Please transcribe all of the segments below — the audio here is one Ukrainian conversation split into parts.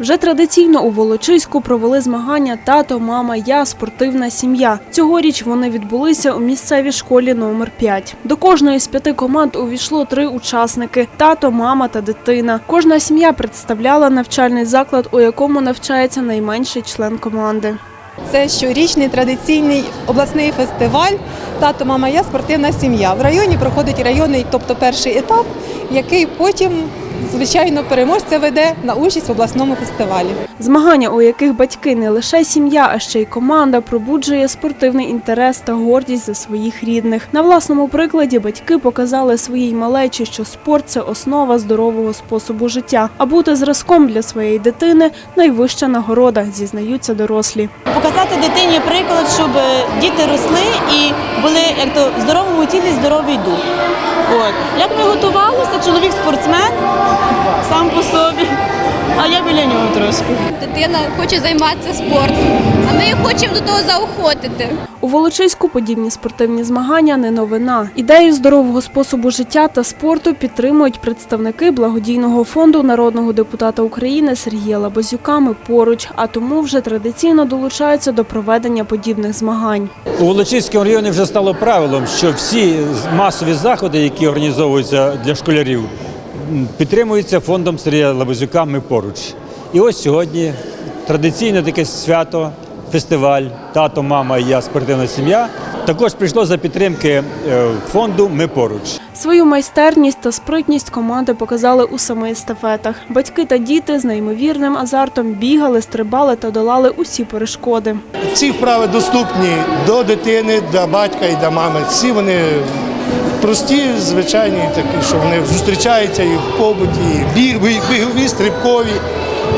Вже традиційно у Волочиську провели змагання Тато, мама, я спортивна сім'я. Цьогоріч вони відбулися у місцевій школі номер 5 До кожної з п'яти команд увійшло три учасники: тато, мама та дитина. Кожна сім'я представляла навчальний заклад, у якому навчається найменший член команди. Це щорічний традиційний обласний фестиваль Тато, мама, я спортивна сім'я. В районі проходить районний, тобто перший етап, який потім, звичайно, переможця веде на участь в обласному фестивалі. Змагання, у яких батьки не лише сім'я, а ще й команда, пробуджує спортивний інтерес та гордість за своїх рідних. На власному прикладі батьки показали своїй малечі, що спорт це основа здорового способу життя. А бути зразком для своєї дитини найвища нагорода, зізнаються дорослі. показати дитині приклад, щоб е, діти росли і були як то в здоровому тілі здоровий дух. От. Як ми готувалися, чоловік спортсмен сам по собі, а я біля нього трошки. Дитина хоче займатися спортом, а ми її хочемо до того заохотити. У Волочиську подібні спортивні змагання не новина. Ідею здорового способу життя та спорту підтримують представники благодійного фонду народного депутата України Сергія Лабазюка «Ми поруч, а тому вже традиційно долучаються до проведення подібних змагань. У Волочиському районі вже стало правилом, що всі масові заходи, які організовуються для школярів, м, підтримуються фондом Сергія Лабазюка «Ми поруч. І ось сьогодні традиційне таке свято, фестиваль Тато, мама і я спортивна сім'я. Також прийшло за підтримки е, фонду Ми поруч. Свою майстерність та спритність команди показали у семи естафетах. Батьки та діти з неймовірним азартом бігали, стрибали та долали усі перешкоди. Ці вправи доступні до дитини, до батька і до мами. Всі вони прості, звичайні, такі, що вони зустрічаються і в побуті, і біг- бігові, стрибкові.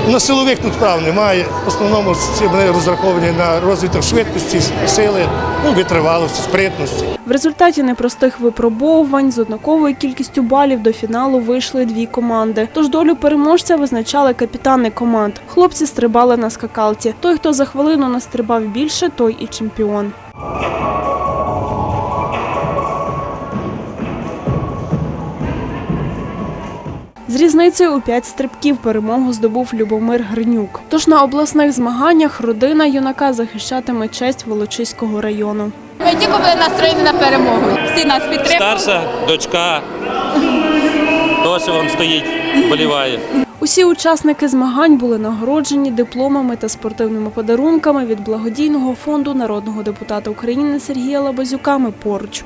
На силових тут вправ немає. В основному вони розраховані на розвиток швидкості, сили, ну, витривалості, спритності. В результаті непростих випробовувань з однаковою кількістю балів до фіналу вийшли дві команди. Тож долю переможця визначали капітани команд. Хлопці стрибали на скакалці. Той, хто за хвилину настрибав більше, той і чемпіон. З різницею у п'ять стрибків перемогу здобув Любомир Гринюк. Тож на обласних змаганнях родина юнака захищатиме честь Волочиського району. Ми тільки були настроєні на перемогу. Всі нас підтримують. Старша дочка теж вам стоїть, боліває. Усі учасники змагань були нагороджені дипломами та спортивними подарунками від благодійного фонду народного депутата України Сергія Лабазюка «Ми поруч.